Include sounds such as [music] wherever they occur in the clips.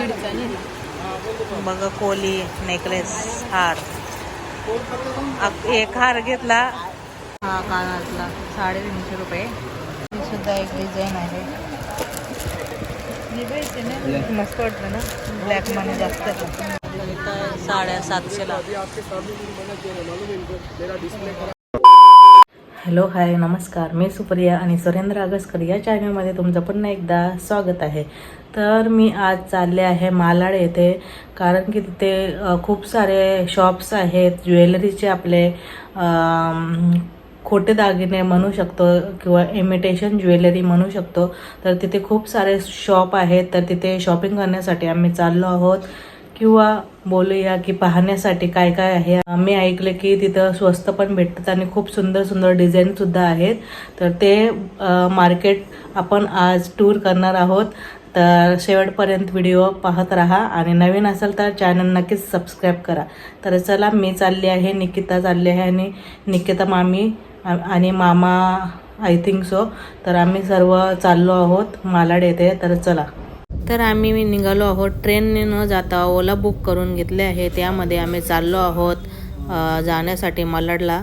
दीडचा बघ कोली नेकलेस हार. एक हार घेतला. हा कानातला साडेतीनशे रुपये. ही सुद्धा एक डिझाईन आहे. मस्त वाटतं ना? ब्लॅकमध्ये जास्त साड्या सातशेला हॅलो हाय नमस्कार. मी सुप्रिया आणि सुरेंद्र आगसकर या चॅनलमध्ये तुमचं पुन्हा एकदा स्वागत आहे. तर मी आज चालले आहे मालाड येथे कारण की तिथे खूप सारे शॉप्स आहेत ज्वेलरीचे आपले खोटे दागिने म्हणू शकतो किंवा इमिटेशन ज्वेलरी म्हणू शकतो. तर तिथे खूप सारे शॉप आहेत तर तिथे शॉपिंग करण्यासाठी आम्ही चाललो आहोत. किंवा बोलूया की पाहण्यासाठी काय काय आहे? मी ऐकले की तिथं स्वस्त पण भेटतात आणि खूप सुंदर सुंदर डिझाईन सुद्धा आहेत. तर ते मार्केट आपण आज टूर करणार आहोत. तर शेवटपर्यंत व्हिडिओ पाहत राहा आणि नवीन असेल तर चॅनल नक्कीच सबस्क्राईब करा. तर चला मी चालली आहे निकिता चालली आहे आणि निकिता मामी आणि मामा आय थिंक सो तर आम्ही सर्व चाललो आहोत मालाड येथे. तर चला. तर आम्ही निघालो आहोत. ट्रेनने न जाता ओला बुक करून घेतले आहे. त्यामध्ये आम्ही चाललो आहोत जाण्यासाठी मलाडला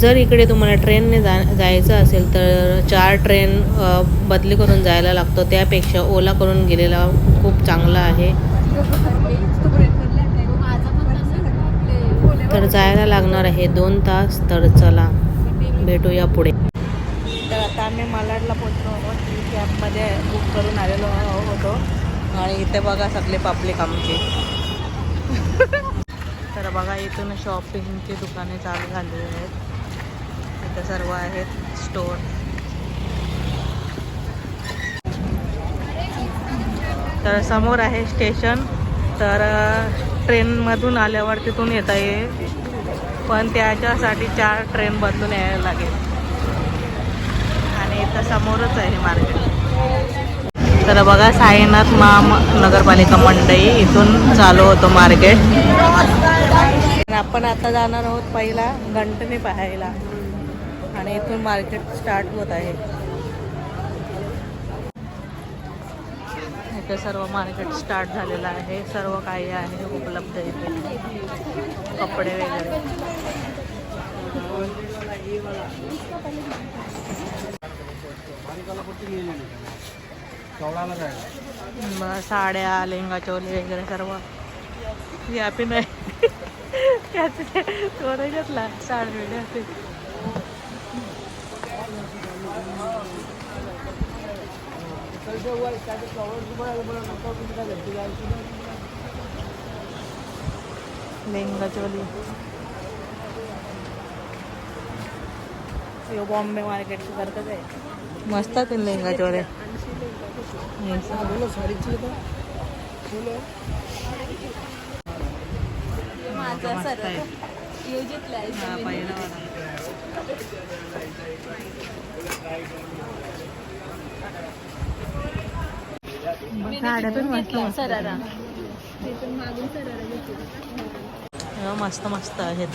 जर इकडे तुम्हाला ट्रेनने जा जायचं असेल तर चार ट्रेन बदली करून जायला लागतो. त्यापेक्षा ओला करून गेलेला खूप चांगला आहे. तर जायला लागणार आहे. दोन तास तर चला भेटूया पुढे. तर आता आम्ही मालाडला पोचलो आहोत कॅबमध्ये बुक करून आलेलो होतो. आणि इथे बघा सगळे पापले कामचे [laughs] तर बघा इथून शॉपिंगची दुकाने चालू झालेली आहेत. इथं सर्व आहेत स्टोर तर समोर आहे स्टेशन तर ट्रेनमधून आल्यावर तिथून येता येईल पण त्याच्यासाठी चार ट्रेन बदलून यायला लागेल. आणि इथं समोरच आहे मार्केट. तर बघा साईनाथ माम नगरपालिका मंडई इथून चालू होतो मार्केट. आपण आता जाणार आहोत पहिला घंटणी पाहायला. आणि इथून मार्केट स्टार्ट होत आहे. इथे सर्व मार्केट स्टार्ट झालेलं आहे. सर्व काही आहे उपलब्ध इथे. कपडे वगैरे. मग साड्या लेंगा चोली वगैरे सर्व. यापी नाही [laughs] त्याचे थोडं घेतला? साडी लेंगा चोली यो बॉम्बे मार्केट सारखंच आहे. मस्त आहे. लेंगा चोले माझा सर. योजितला हा, आहे पहिला वाला. मग साड्या पण मस्त मस्त सरारा हो, मस्त मस्त आहेत.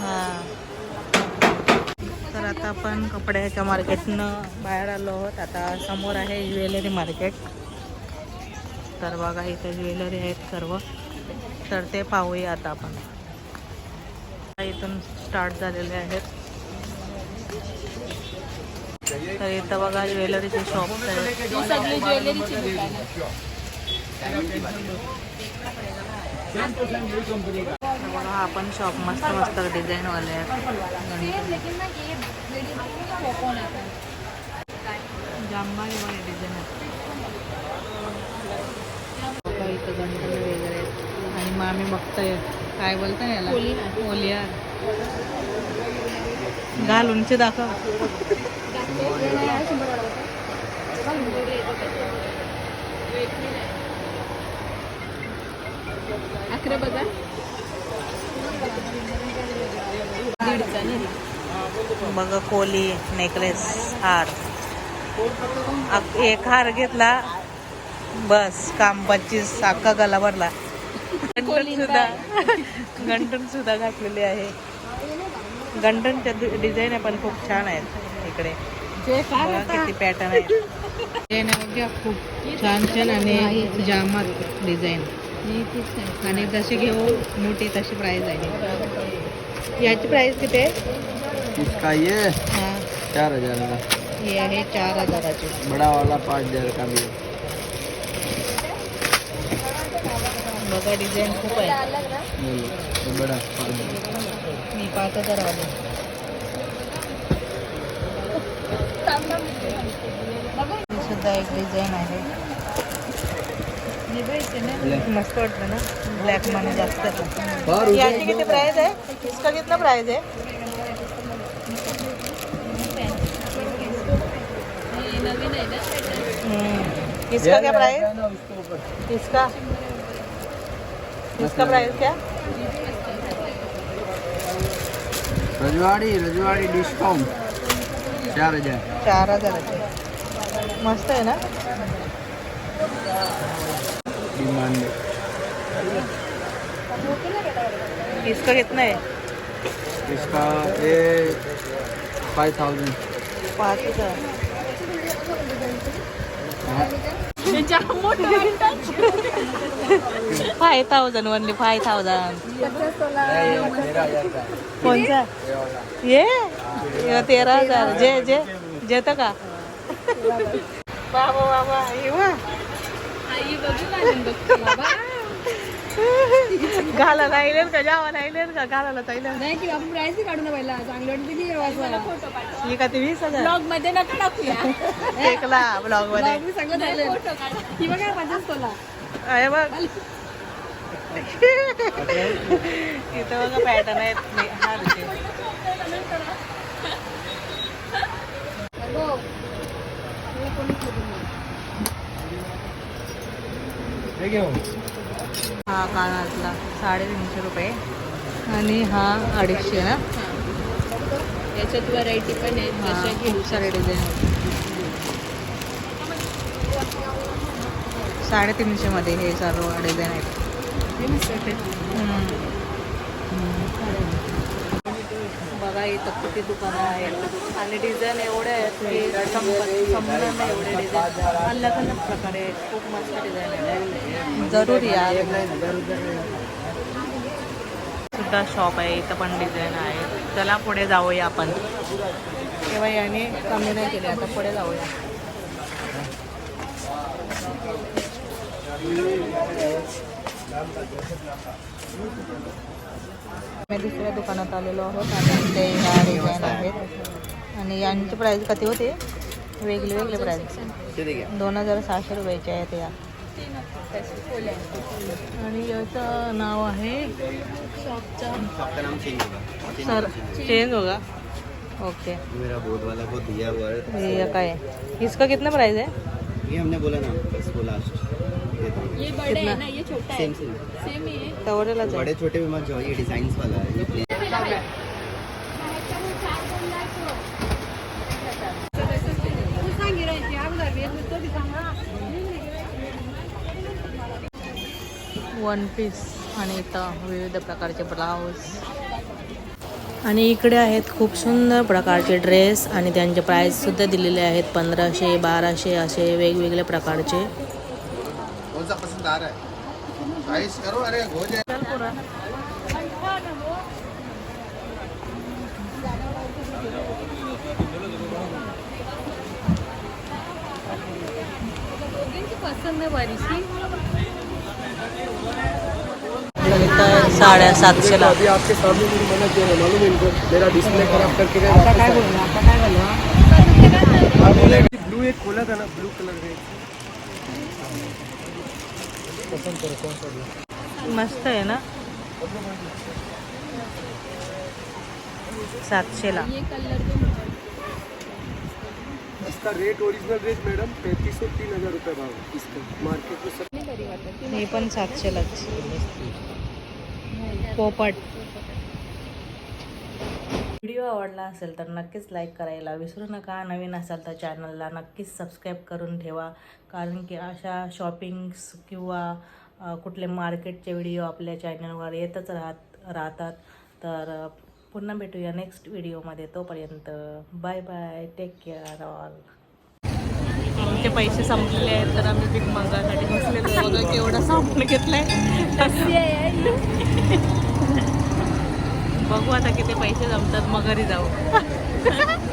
हा. तर आता आपण कपड्याच्या मार्केटनं बाहेर आलो आहोत. आता समोर आहे ज्वेलरी मार्केट. तर बघा इथे ज्वेलरी आहेत सर्व. तर ते पाहूया आता आपण. इथून स्टार्ट झालेले आहेत. तर इथं बघा ज्वेलरीचे ही सगळी ज्वेलरीची बघा हा पण शॉप मस्त मस्त डिझाईनवाले डिझाईन आहेत. बघा इथं गणपती वगैरे आहेत. आणि आम्ही बघतोय काय बोलताय याला. कोलिहार घाल उंची दाखव. अकरा बघा बघ कोली नेकलेस हार. एक हार घेतला बस काम पच्चीस अख्खा गला भरला. गंटन सुद्धा गंटन सुद्धा घातलेले आहे. गंटनच्या डिझाईन पण खूप छान आहेत इकडे. किती पॅटर्न आहे खूप छान छान आणि जामात डिझाईन आणि जशी घेऊ मोठी तशी प्राइस आहे. याची प्राइस किती आहे हा चार हजार का हे आहे चार हजाराची बड़ा वाला पाँच हजार का भी है बघा. डिझाईन खूप आहे बड़ा मी पाच हजार वाली सुद्धा एक डिझाईन आहे. मस्त ना? ब्लॅक मध्ये जास्त याची किती प्राइस है इसका कितना है आहे? हम्म. इसका क्या प्राइस इसका? इसका प्राइस क्या? रजवाड़ी रजवाड़ी डिस्काउंट चार हजार. चार हजाराचे. मस्त आहे ना? डिमांड. इसका कितना है इसका ये फाइव थाउजेंड. पाच हजार. Five thousand only five thousand तेरह हजार का कौन सा ये? तेरह हजार. जे जे जेतं का? बाबा बाबा आई बघू लागून बघते बाबा. घाला राहिलेल का? जावा राहिलेल का? घालायला चालेल नाही की आपण प्राइस काढू ना पहिला चांगली वाटते की फोटो ही का ती वीस हजार? ब्लॉगमध्ये नका टाकूया. [laughs] एकला ब्लॉगमध्ये. सगळं झालं. ही बघा पचास तोला आहे बघ. [laughs] इथं बघा पॅटर्न आहेत. दिसे. हा कानातला. साडेतीनशे रुपये. आणि हा अडीचशे ना? याच्यात व्हरायटी पण आहे. खूप सारे डिझाईन आहेत. साडेतीनशे मध्ये हे सर्व डिझाईन आहेत. बघा इथं किती दुकानं आहेत आणि डिझाईन एवढे आहेत की संपूर्ण संपणार नाही एवढे डिझाईन अलग अलग प्रकारे आहेत. खूप मस्त डिझाईन आहे. जरूर या. सुद्धा शॉप आहे इथं पण डिझाईन आहे. चला पुढे जाऊया आपण. तेव्हा याने कमी नाही केले आता पुढे जाऊया. मी दुसऱ्या दुकानात आलेलो आहोत. आणि इथे ह्या डिझाईन आहेत. आणि यांची प्राईस किती होते? वेगळे वेगळे प्राईस दोन हजार सहाशे रुपयाचे आहेत या. आणि याचं नाव आहे सर चेंज होगा. ओके मेरा बोर्ड वाला को दिया हुआ है। ये काय है इसका कितना प्राइस है ये हमने बोला ना इसको लास्ट ये बड़े है ना ये छोटा है। सेम सेम सेम ही है। तेवढेलाच आहे बड़े छोटे में मत जाओ ये डिजाइन वाला है ये plain वन पीस आणि इथं विविध प्रकारचे ब्लाऊज आणि इकडे आहेत खूप सुंदर प्रकारचे ड्रेस आणि त्यांचे प्राईस सुद्धा दिलेले आहेत पंधराशे बाराशे असे वेगवेगळे प्रकारचे. कौन सा पसंद बरीचशी इथं साड्या सातशेला अभी आपके सामने मेरी मदद दे रहे मालूम है इनको? मेरा डिस्प्ले खराब करके गए काय बोलला आता काय बोलला आप बोले ब्लू एक खोला था ना ब्लू कलर का एक। पसंद करो कौन सा ब्लू मस्त आहे ना? कलर तो इसका रेट ओरिजिनल रेट मैडम पैंतीस सौ तीन हजार रुपये भाव इसका। मार्केट में सब हे। पण सातशेलाच पोपट. व्हिडिओ आवडला असेल तर नक्कीच लाईक करायला विसरू नका. नवीन असाल तर चॅनलला नक्कीच सबस्क्राईब करून ठेवा. कारण की अशा शॉपिंग्स किंवा कुठले मार्केटचे व्हिडिओ आपल्या चॅनलवर येतच राहत राहतात. तर पुन्हा भेटूया नेक्स्ट व्हिडिओमध्ये तोपर्यंत bye bye take care all आमचे पैसे संपलेले आहेत तर आम्ही पीक मागासाठी बसलेलो बघा केवढा सामान घेतलाय. बघू आता किती पैसे जमतात मग घरी जाऊ. [laughs]